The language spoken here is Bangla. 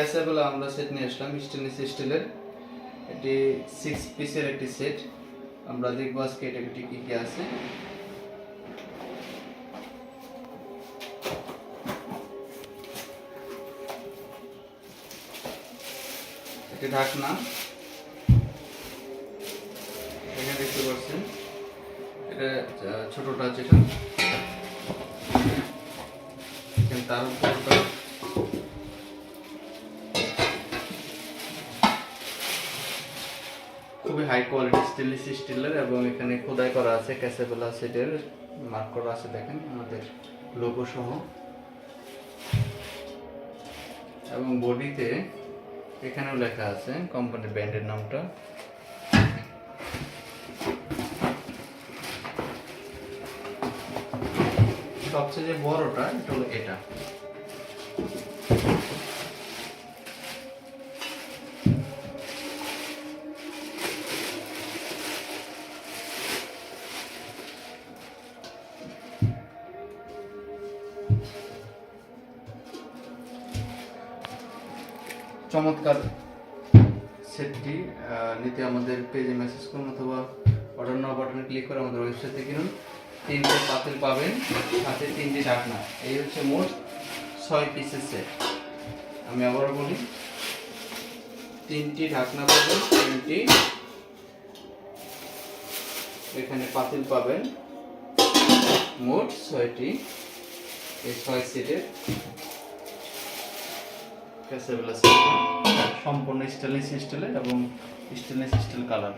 ক্যাসাবেলা আমরা সেট নিয়ে আসলাম স্টেনলেস স্টিলের এটি সিক্স পিসের একটি সেট আমরা দেখব আজকে এটা কি কি আছে। এটি ঢাকনা। এখানে দেখতে পাচ্ছেন, এটা ছোটটা যেটা। তার উপরটা খুবই হাই কোয়ালিটি স্টেনলেস স্টিলের এবং এখানে খোদাই করা আছে, ক্যাসেবেলা সেটের মার্ক করা আছে দেখেন, আমাদের লোগো সহ। এবং বডিতে এখানেও লেখা আছে কোম্পানির ব্র্যান্ডের নামটা। সবচেয়ে যে বড়টা, এটা হলো এটা। চমৎকার সেটটি নিতে আমাদের পেজে মেসেজ করুন অথবা অর্ডার নাও বাটনে ক্লিক করে আমাদের ওয়েবসাইটে কিনুন তিনটে পাতিল পাবেন, সাথে তিনটি ঢাকনা। এই হচ্ছে মোট ছয় পিসের সেট আমি আবারও বলি, তিনটি ঢাকনা পাবেন, তিনটি এখানে পাতিল পাবেন। মোট ছয়টি, এই ছয় সেটের ক্যাসেবেলা সম্পূর্ণ স্টেনলেস স্টিলের এবং স্টেনলেস স্টিল কালার